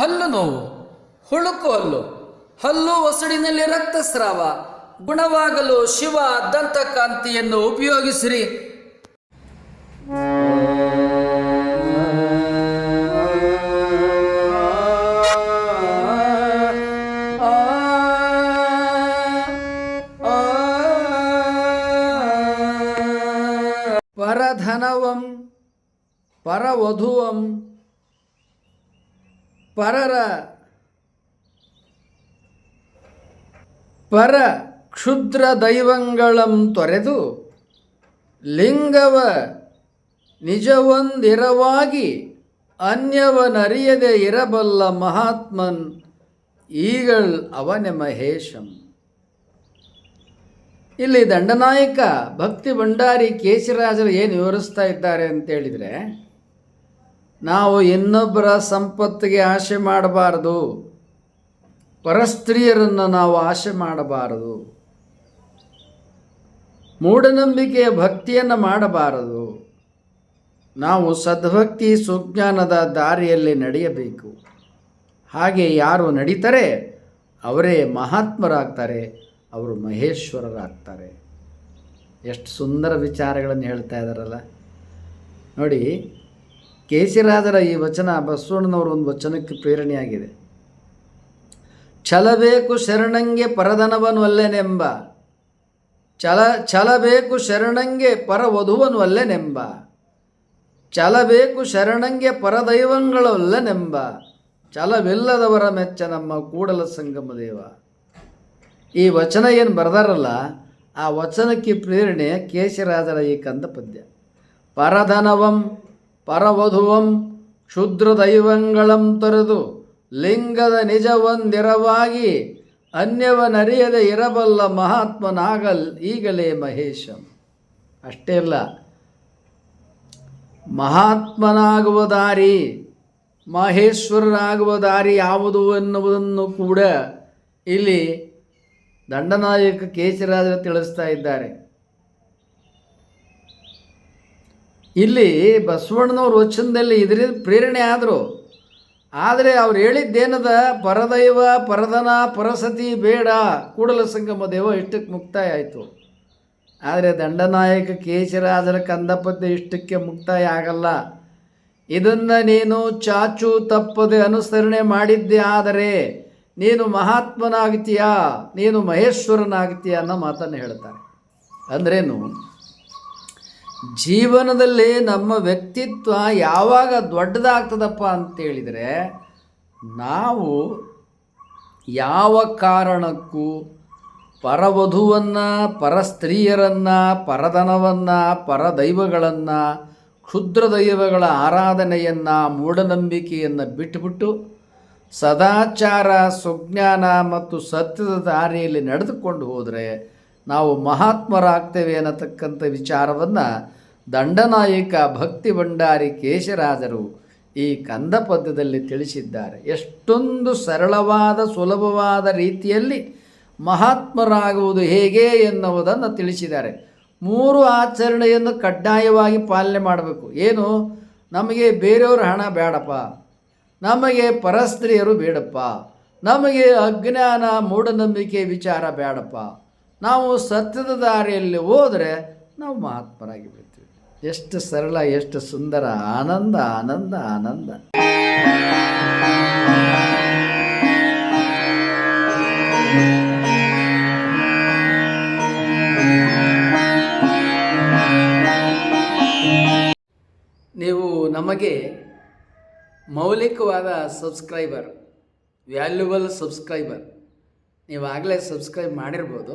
ಹಲ್ಲು ನೋವು ಹುಳುಕು ಹಲ್ಲು. ಹಲ್ಲು ಒಸಡಿನಲ್ಲಿ ರಕ್ತಸ್ರಾವ ಗುಣವಾಗಲು ಶಿವ ದಂತಕಾಂತಿಯನ್ನು ಉಪಯೋಗಿಸಿರಿ. ಪರಧನವಂ ಪರವಧುವಂ ಪರರ. ಪರ ಕ್ಷುದ್ರ ದೈವಂಗಳಂ ತೊರೆದು ಲಿಂಗವ ನಿಜವೊಂದಿರವಾಗಿ ಅನ್ಯವನರಿಯದೆ ಇರಬಲ್ಲ ಮಹಾತ್ಮನ್ ಈಗಳ್ ಅವನೆ ಮಹೇಶಂ ಇಲ್ಲಿ ದಂಡನಾಯಕ ಭಕ್ತಿ ಭಂಡಾರಿ ಕೇಶಿರಾಜರು ಏನು ವಿವರಿಸ್ತಾ ಇದ್ದಾರೆ ಅಂತೇಳಿದರೆ ನಾವು ಇನ್ನೊಬ್ಬರ ಸಂಪತ್ತಿಗೆ ಆಶೆ ಮಾಡಬಾರದು. ಪರಸ್ತ್ರೀಯರನ್ನು ನಾವು ಆಶೆ ಮಾಡಬಾರದು. ಮೂಢನಂಬಿಕೆಯ ಭಕ್ತಿಯನ್ನು ಮಾಡಬಾರದು. ನಾವು ಸದ್ಭಕ್ತಿ ಸುಜ್ಞಾನದ ದಾರಿಯಲ್ಲಿ ನಡೆಯಬೇಕು. ಹಾಗೆ ಯಾರು ನಡೀತಾರೆ, ಅವರೇ ಮಹಾತ್ಮರಾಗ್ತಾರೆ, ಅವರು ಮಹೇಶ್ವರರಾಗ್ತಾರೆ. ಎಷ್ಟು ಸುಂದರ ವಿಚಾರಗಳನ್ನು ಹೇಳ್ತಾ ಇದ್ದಾರಲ್ಲ. ನೋಡಿ ಕೇಸಿರಾಜರ ಈ ವಚನ ಬಸವಣ್ಣನವರ ಒಂದು ವಚನಕ್ಕೆ ಪ್ರೇರಣೆಯಾಗಿದೆ. ಛಲಬೇಕು ಶರಣಂಗೆ ಪರಧನವನು ಅಲ್ಲೆನೆಂಬ. ಛಲ, ಛಲಬೇಕು ಶರಣಂಗೆ ಪರವಧುವನು ಅಲ್ಲೆನೆಂಬ. ಛಲಬೇಕು ಶರಣಂಗೆ ಪರದೈವಂಗಳಲ್ಲನೆಂಬ ಛಲವಿಲ್ಲದವರ ಮೆಚ್ಚ ನಮ್ಮ ಕೂಡಲ ಸಂಗಮ ದೇವ. ಈ ವಚನ ಏನು ಬರೆದಾರಲ್ಲ, ಆ ವಚನಕ್ಕೆ ಪ್ರೇರಣೆ ಕೇಶರಾಜರ ಈ ಕಂದ ಪದ್ಯ. ಪರಧನವಂ ಪರವಧುವಂ ಕ್ಷುದ್ರ ದೈವಂಗಳಂ ತೊರೆದು ಲಿಂಗದ ನಿಜವೊಂದಿರವಾಗಿ ಅನ್ಯವನರಿಯದೆ ಇರಬಲ್ಲ ಮಹಾತ್ಮನಾಗಲ್ ಈಗಲೇ ಮಹೇಶಂ. ಅಷ್ಟೇ ಅಲ್ಲ, ಮಹಾತ್ಮನಾಗುವ ದಾರಿ, ಮಹೇಶ್ವರನಾಗುವ ದಾರಿ ಯಾವುದು ಎನ್ನುವುದನ್ನು ಕೂಡ ಇಲ್ಲಿ ದಂಡನಾಯಕ ಕೇಶರಾಜರು ತಿಳಿಸ್ತಾ ಇದ್ದಾರೆ. ಇಲ್ಲಿ ಬಸವಣ್ಣನವ್ರ ವಚನದಲ್ಲಿ ಇದರಿಂದ ಪ್ರೇರಣೆ ಆದರು. ಆದರೆ ಅವ್ರು ಹೇಳಿದ್ದೇನದ, ಪರದೈವ ಪರದನ ಪರಸತಿ, ಬೇಡ, ಕೂಡಲ ಸಂಗಮ ದೇವ ಇಷ್ಟಕ್ಕೆ ಮುಕ್ತಾಯ ಆಯಿತು. ಆದರೆ ದಂಡನಾಯಕ, ಕೇಶರಾಜರ ಕಂದಪದ್ಯ ಇಷ್ಟಕ್ಕೆ ಮುಕ್ತಾಯ ಆಗಲ್ಲ. ಇದನ್ನು ನೀನು ಚಾಚು ತಪ್ಪದೆ ಅನುಸರಣೆ ಮಾಡಿದ್ದೆ, ಆದರೆ ನೀನು ಮಹಾತ್ಮನಾಗ್ತೀಯಾ, ನೀನು ಮಹೇಶ್ವರನಾಗ್ತೀಯ, ಅನ್ನೋ ಮಾತನ್ನು ಹೇಳ್ತಾರೆ. ಅಂದ್ರೇನು? ಜೀವನದಲ್ಲಿ ನಮ್ಮ ವ್ಯಕ್ತಿತ್ವ ಯಾವಾಗ ದೊಡ್ಡದಾಗ್ತದಪ್ಪ ಅಂತೇಳಿದರೆ, ನಾವು ಯಾವ ಕಾರಣಕ್ಕೂ ಪರವಧುವನ್ನು, ಪರಸ್ತ್ರೀಯರನ್ನು, ಪರಧನವನ್ನು, ಪರದೈವಗಳನ್ನು ಕ್ಷುದ್ರ ದೈವಗಳ ಆರಾಧನೆಯನ್ನು, ಮೂಢನಂಬಿಕೆಯನ್ನು ಬಿಟ್ಟುಬಿಟ್ಟು ಸದಾಚಾರ, ಸುಜ್ಞಾನ ಮತ್ತು ಸತ್ಯದ ದಾರಿಯಲ್ಲಿ ನಡೆದುಕೊಂಡು ಹೋದರೆ ನಾವು ಮಹಾತ್ಮರಾಗ್ತೇವೆ ಅನ್ನತಕ್ಕಂಥ ವಿಚಾರವನ್ನು ದಂಡನಾಯಕ ಭಕ್ತಿ ಭಂಡಾರಿ ಕೇಶರಾಜರು ಈ ಕಂದ ಪದ್ಯದಲ್ಲಿ ತಿಳಿಸಿದ್ದಾರೆ. ಎಷ್ಟೊಂದು ಸರಳವಾದ, ಸುಲಭವಾದ ರೀತಿಯಲ್ಲಿ ಮಹಾತ್ಮರಾಗುವುದು ಹೇಗೆ ಎನ್ನುವುದನ್ನು ತಿಳಿಸಿದ್ದಾರೆ. ಮೂರು ಆಚರಣೆಯನ್ನು ಕಡ್ಡಾಯವಾಗಿ ಪಾಲನೆ ಮಾಡಬೇಕು. ಏನು? ನಮಗೆ ಬೇರೆಯವ್ರ ಹಣ ಬೇಡಪ್ಪ. ನಮಗೆ ಪರಸ್ತ್ರೀಯರು ಬೇಡಪ್ಪ. ನಮಗೆ ಅಜ್ಞಾನ ಮೂಢನಂಬಿಕೆ ವಿಚಾರ ಬೇಡಪ್ಪ. ನಾವು ಸತ್ಯದ ದಾರಿಯಲ್ಲಿ ಹೋದರೆ ನಾವು ಮಹಾತ್ಮರಾಗಿ ಬಿಡ್ತೀವಿ. ಎಷ್ಟು ಸರಳ, ಎಷ್ಟು ಸುಂದರ, ಆನಂದ ಆನಂದ ಆನಂದ. ನೀವು ನಮಗೆ ಮೌಲಿಕವಾದ ಸಬ್ಸ್ಕ್ರೈಬರ್, ವ್ಯಾಲ್ಯೂಬಲ್ ಸಬ್ಸ್ಕ್ರೈಬರ್ ನೀವು ಆಗಲೇ ಸಬ್ಸ್ಕ್ರೈಬ್ ಮಾಡಿರ್ಬೋದು.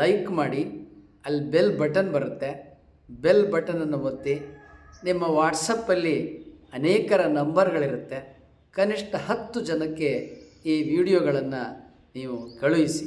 ಲೈಕ್ ಮಾಡಿ, ಅಲ್ಲಿ ಬೆಲ್ ಬಟನ್ ಬರುತ್ತೆ. ಬೆಲ್ ಬಟನನ್ನು ಒತ್ತಿ, ನಿಮ್ಮ ವಾಟ್ಸಪ್ಪಲ್ಲಿ ಅನೇಕರ ನಂಬರ್ಗಳಿರುತ್ತೆ. ಕನಿಷ್ಠ ಹತ್ತು ಜನಕ್ಕೆ ಈ ವಿಡಿಯೋಗಳನ್ನು ನೀವು ಕಳುಹಿಸಿ.